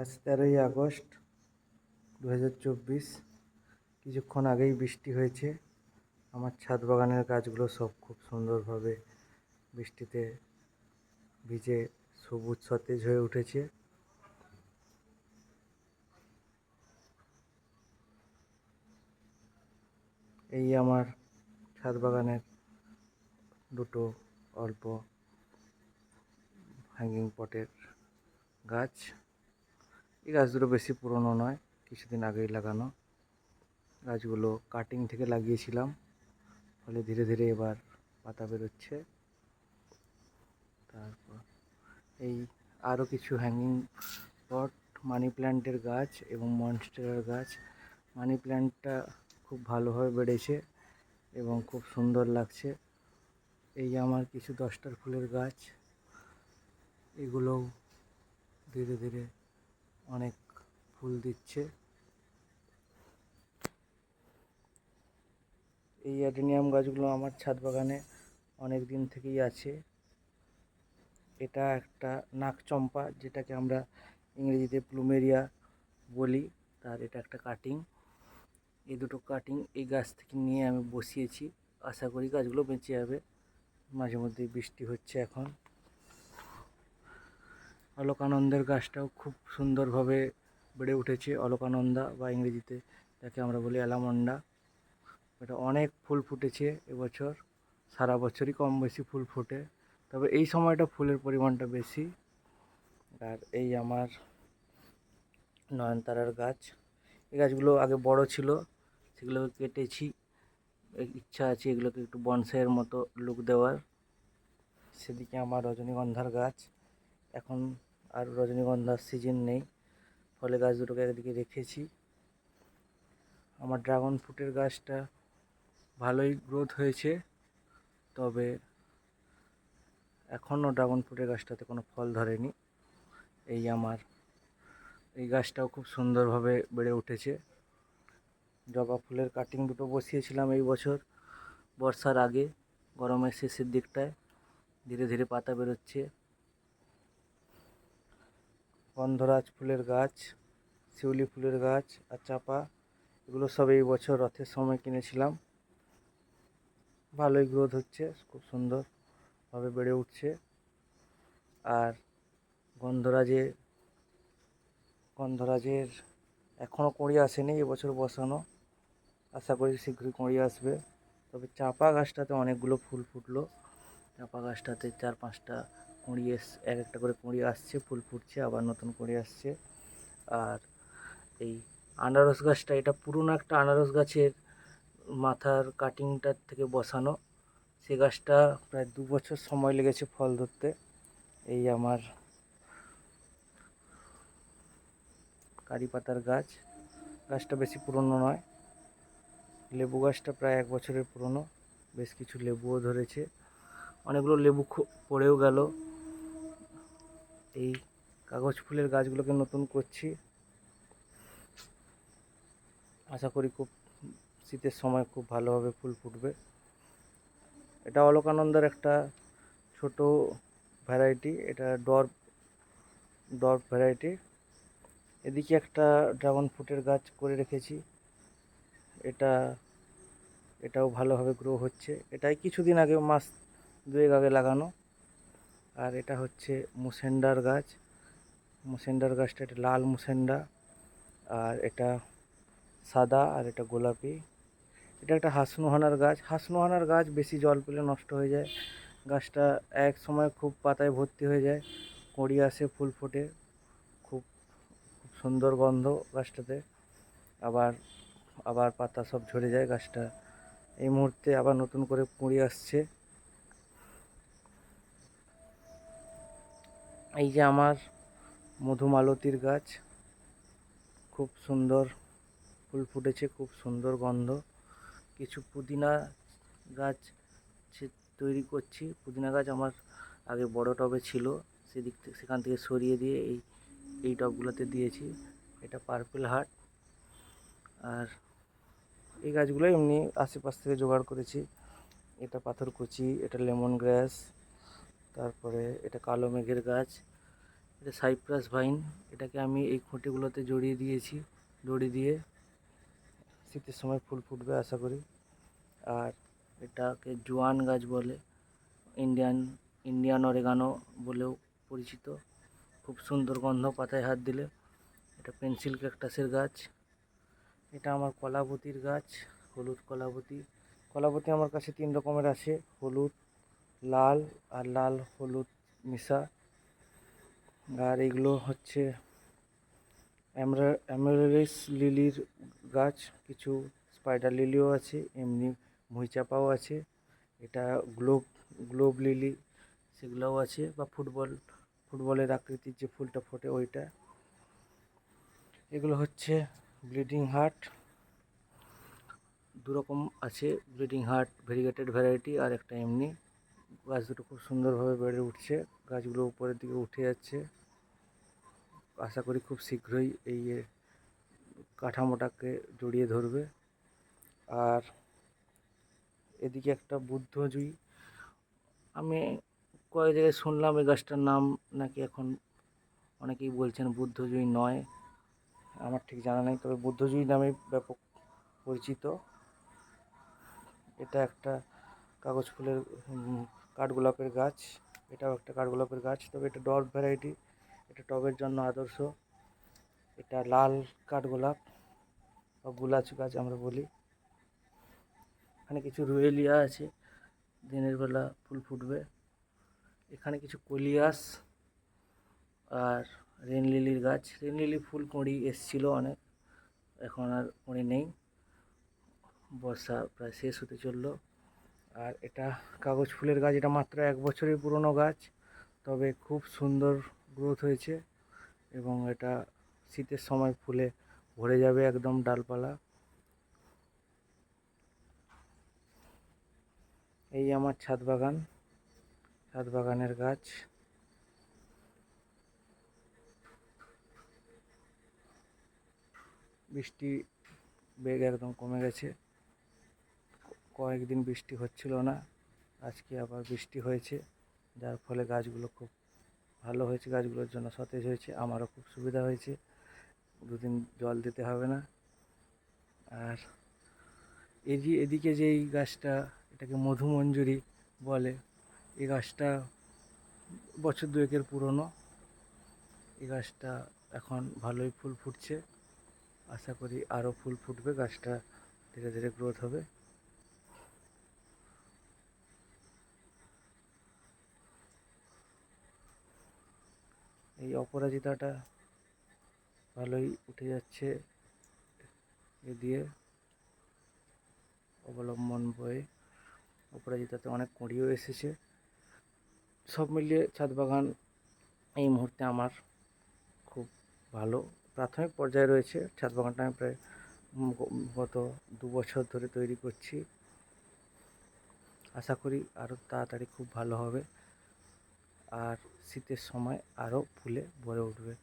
আজ তেরোই আগস্ট দু হাজার চব্বিশ। কিছুক্ষণ আগেই বৃষ্টি হয়েছে। আমার ছাদ বাগানের গাছগুলো সব খুব সুন্দরভাবে বৃষ্টিতে ভিজে সবুজ সতেজ হয়ে উঠেছে। এই আমার ছাদ বাগানের দুটো অল্প হ্যাঙ্গিং পটের গাছ। এই গাছ দুটো বেশি পুরনো নয়, কিছুদিন আগেই লাগানো। গাছগুলো কাটিং থেকে লাগিয়েছিলাম, ফলে ধীরে ধীরে এবার পাতা বেরোচ্ছে। তারপর এই আরও কিছু হ্যাঙ্গিং পট মানি প্ল্যান্টের গাছ এবং মনস্টেরার গাছ। মানি প্ল্যান্টটা খুব ভালোভাবে বেড়েছে এবং খুব সুন্দর লাগছে। এই আমার কিছু দশটার ফুলের গাছ, এগুলোও ধীরে ধীরে অনেক ফুল দিচ্ছে। এই অ্যাডেনিয়াম গাছগুলো আমার ছাদ বাগানে অনেক দিন থেকেই আছে। এটা একটা নাকচম্পা যেটাকে আমরা ইংরেজিতে প্লুমেরিয়া বলি, তার এটা একটা কাটিং। এই দুটো কাটিং এই গাছ থেকে নিয়ে আমি বসিয়েছি। আশা করি গাছগুলো বেঁচে যাবে। মাঝে মধ্যে বৃষ্টি হচ্ছে এখন। অলোকানন্দের গাছটাও খুব সুন্দরভাবে বেড়ে উঠেছে। অলকানন্দা বা ইংরেজিতে যাকে আমরা বলি অ্যালামন্ডা। এটা অনেক ফুল ফুটেছে এবছর, সারা বছরই কম বেশি ফুল ফোটে। তবে এই সময়টা ফুলের পরিমাণটা বেশি। আর এই আমার নয়নতারার গাছ। এই গাছগুলো আগে বড় ছিল, সেগুলোকে কেটেছি। ইচ্ছা আছে এগুলোকে একটু বনসাইয়ের মতো লুক দেওয়ার। সেদিকে আমার রজনীগন্ধার গাছ। এখন আর রজনীগন্ধার সিজন নেই। ফলে গাছ দুটোকে একদিকে রেখেছি। আমার ড্রাগন ফ্রুটের গাছটা ভালোই গ্রোথ হয়েছে। তবে এখনও ড্রাগন ফ্রুটের গাছটাতে কোনো ফল ধরেনি। এই আমার, এই গাছটাও খুব সুন্দরভাবে বেড়ে উঠেছে। জবা ফুলের কাটিং দুটো বসিয়েছিলাম এই বছর। বর্ষার আগে, গরমের শেষের দিকটায়। ধীরে ধীরে পাতা বেরোচ্ছে। গন্ধরাজ ফুলের গাছ, শিউলি ফুলের গাছ আর চাপা এগুলো সব এই বছর রথের সময় কিনেছিলাম। ভালোই গ্রোথ হচ্ছে, খুব সুন্দরভাবে বেড়ে উঠছে। আর গন্ধরাজে, গন্ধরাজের এখনও কুঁড়ি আসেনি এবছর বসানো। আশা করি শীঘ্রই কুঁড়ি আসবে। তবে চাপা গাছটাতে অনেকগুলো ফুল ফুটলো। চাপা গাছটাতে চার পাঁচটা কুঁড়ি এস, এক একটা করে কুঁড়ি আসছে, ফুল ফুটছে, আবার নতুন কুঁড়ি আসছে। আর এই আনারস গাছটা, এটা পুরনো একটা আনারস গাছের মাথার কাটিংটার থেকে বসানো। সে গাছটা প্রায় দু বছর সময় লেগেছে ফল ধরতে। এই আমার কারি পাতার গাছ। গাছটা বেশি পুরনো নয়। লেবু গাছটা প্রায় এক বছরের পুরনো। বেশ কিছু লেবুও ধরেছে। অনেকগুলো লেবু পড়েও গেল। এই কাগজ ফুলের গাছগুলোকে নতুন করছি। আশা করি খুব শীতের সময় খুব ভালোভাবে ফুল ফুটবে। এটা অলকানন্দার একটা ছোট ভ্যারাইটি এটা ডর ডর ভ্যারাইটি এদিকে একটা ড্রাগন ফ্রুটের গাছ করে রেখেছি। এটা, এটাও ভালোভাবে গ্রো হচ্ছে। এটাই কিছুদিন আগে মাস দুয়েক আগে লাগানো। আর এটা হচ্ছে মুসেন্ডার গাছ। মুসেন্ডার গাছটা এটা লাল মুসেন্ডা আর এটা সাদা আর এটা গোলাপি। এটা একটা হাসনুহানার গাছ। হাসনুহানার গাছ বেশি জল পেলে নষ্ট হয়ে যায়। গাছটা এক সময় খুব পাতায় ভর্তি হয়ে যায়। কুঁড়ি আসে, ফুল ফোটে। খুব খুব সুন্দর গন্ধ গাছটাতে। আবার আবার পাতা সব ঝরে যায় গাছটা। এই মুহূর্তে আবার নতুন করে কুঁড়ি আসছে। এই যে আমার মধুমালতির গাছ, খুব সুন্দর ফুল ফুটেছে, খুব সুন্দর গন্ধ। কিছু পুদিনা গাছ তৈরি করছি। পুদিনা গাছ আমার আগে বড় টবে ছিল, সেদিক থেকে সেখান থেকে সরিয়ে দিয়ে এই এই টবগুলোতে দিয়েছি। এটা পার্পেল হার্ট। আর এই গাছগুলো এমনি আশেপাশ থেকে জোগাড় করেছি। এটা পাথরকুচি, এটা লেমন গ্রাস তারপরে এটা কালো মেঘের গাছ, এটা সাইপ্রাস ভাইন, এটাকে আমি এই খুঁটিগুলোতে জড়িয়ে দিয়েছি দড়ি দিয়ে শীতের সময় ফুল ফুটবে আশা করি। আর এটাকে জোয়ান গাছ বলে, ইন্ডিয়ান ইন্ডিয়ান অরেগানো বলেও পরিচিত। খুব সুন্দর গন্ধ, পাতায় হাত দিলে। এটা পেন্সিল ক্যাকটাসের গাছ। এটা আমার কলাবতীর গাছ, হলুদ কলাবতী। কলাবতী আমার কাছে তিন রকমের আছে, হলুদ লাল আর লাল হলুদ মিশা। আর এগুলো হচ্ছে অ্যামারেলিস লিলির গাছ। কিছু স্পাইডার লিলিও আছে, এমনি মহিচাপাও আছে। এটা গ্লোব গ্লোব লিলি, সেগুলোও আছে। বা ফুটবল, ফুটবলের আকৃতির যে ফুলটা ফোটে ওইটা। এগুলো হচ্ছে ব্লিডিং হার্ট। দু রকম আছে ব্লিডিং হার্ট, ভেরিগেটেড ভ্যারাইটি আর একটা এমনি। গাছ দুটো খুব সুন্দরভাবে বেড়ে উঠছে। গাছগুলো উপরের দিকে উঠে যাচ্ছে। আশা করি খুব শীঘ্রই এই কাঠামোটাকে জড়িয়ে ধরবে। আর এদিকে একটা বুদ্ধজুই আমি কয়েক জায়গায় শুনলাম এই গাছটার নাম, নাকি এখন অনেকেই বলছেন বুদ্ধজুই নয়। আমার ঠিক জানা নেই, তবে বুদ্ধজুই নামে ব্যাপক পরিচিত। এটা একটা কাগজ ফুলের কাঠগোলাপের গাছ, এটাও একটা কাঠগোলাপের গাছ, তবে এটা ডর ভ্যারাইটি এটা টবের জন্য আদর্শ। এটা লাল কাঠগোলাপ বা গুলাচ গাছ আমরা বলি। এখানে কিছু রুয়েলিয়া আছে, দিনের বেলা ফুল ফুটবে। এখানে কিছু কলিয়াস আর রেন লিলির গাছ। রেন লিলি ফুল কুঁড়ি এসছিল অনেক, এখন আর কুঁড়ি নেই। বর্ষা প্রায় শেষ হতে চলল। আর এটা কাগজ ফুলের গাছ, এটা মাত্র এক বছরের পুরনো গাছ, তবে খুব সুন্দর গ্রোথ হয়েছে এবং এটা শীতের সময় ফুলে ভরে যাবে একদম ডালপালা। এই আমার ছাদ বাগান, ছাদ বাগানের গাছ। বৃষ্টি বেগ একদম কমে গেছে। কয়েকদিন বৃষ্টি হচ্ছিল না, আজকে আবার বৃষ্টি হয়েছে, যার ফলে গাছগুলো খুব ভালো হয়েছে, গাছগুলোর জন্য সতেজ হয়েছে, আমারও খুব সুবিধা হয়েছে, দুদিন জল দিতে হবে না। আর এদি এদিকে যে এই গাছটা, এটাকে মধুমঞ্জুরি বলে, এই গাছটা বছর দুয়েকের পুরনো, এই গাছটা এখন ভালোই ফুল ফুটছে, আশা করি আরও ফুল ফুটবে, গাছটা ধীরে ধীরে গ্রোথ হবে। এই অপরাজিতাটা ভালোই উঠে যাচ্ছে এ দিয়ে অবলম্বন বয়ে অপরাজিতাতে অনেক কুঁড়িও এসেছে। সব মিলিয়ে ছাদ বাগান এই মুহূর্তে আমার খুব ভালো। প্রাথমিক পর্যায়ে রয়েছে, ছাদ বাগানটা আমি প্রায় গত দু বছর ধরে তৈরি করছি। আশা করি আরও তাড়াতাড়ি খুব ভালো হবে। আর শীতের সময় আরও ফুলে ভরে উঠবে।